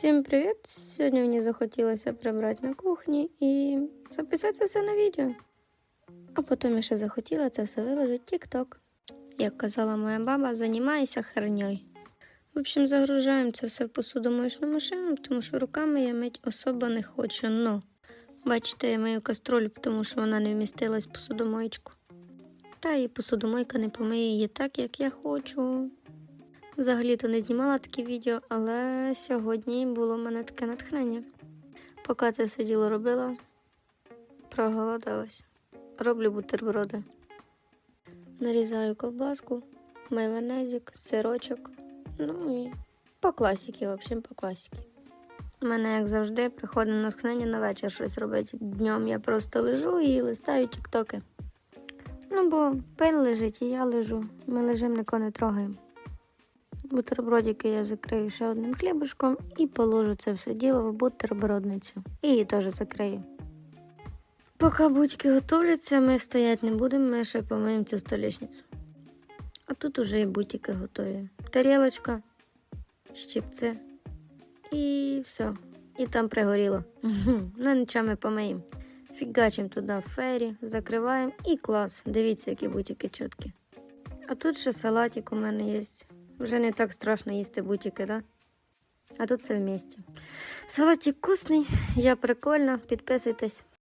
Всім привіт! Сьогодні мені захотілося прибрати на кухні і записати все на відео. А потім ще захотіла це все виложити TikTok. Як казала моя баба, займайся херньою. В общем, загружаємо це все в посудомоєчну машину, тому що руками я мить особо не хочу. Но, бачите, я мию каструлю, тому що вона не вмістилась в посудомоєчку. Та і посудомойка не помиє її так, як я хочу. Взагалі-то не знімала такі відео, але сьогодні було в мене таке натхнення. Поки це все діло робила, проголодалась. Роблю бутерброди. Нарізаю колбаску, майонезик, сирочок. Ну і по класіки, в общем, по класіки. У мене, як завжди, приходить натхнення на вечір щось робити. Днем я просто лежу і листаю тіктоки. Ну, бо пень лежить і я лежу. Ми лежимо, нікого не трогаємо. Бутербродики я закрию ще одним хлібушком і положу це все діло в бутербродницю. І її теж закрию. Поки будьки готовляться, ми стояти не будемо, ми ще помиємо цю столішницю. А тут уже і бутики готові. Тарілочка, щипці і все. І там пригоріло. Ну нічого ми помиємо. Фігачимо туди фері, закриваємо і клас. Дивіться, які бутики чіткі. А тут ще салатик у мене є. Вже не так страшно їсти бутики, да? А тут все в місті. Салатик вкусний, я прикольна, підписуйтесь.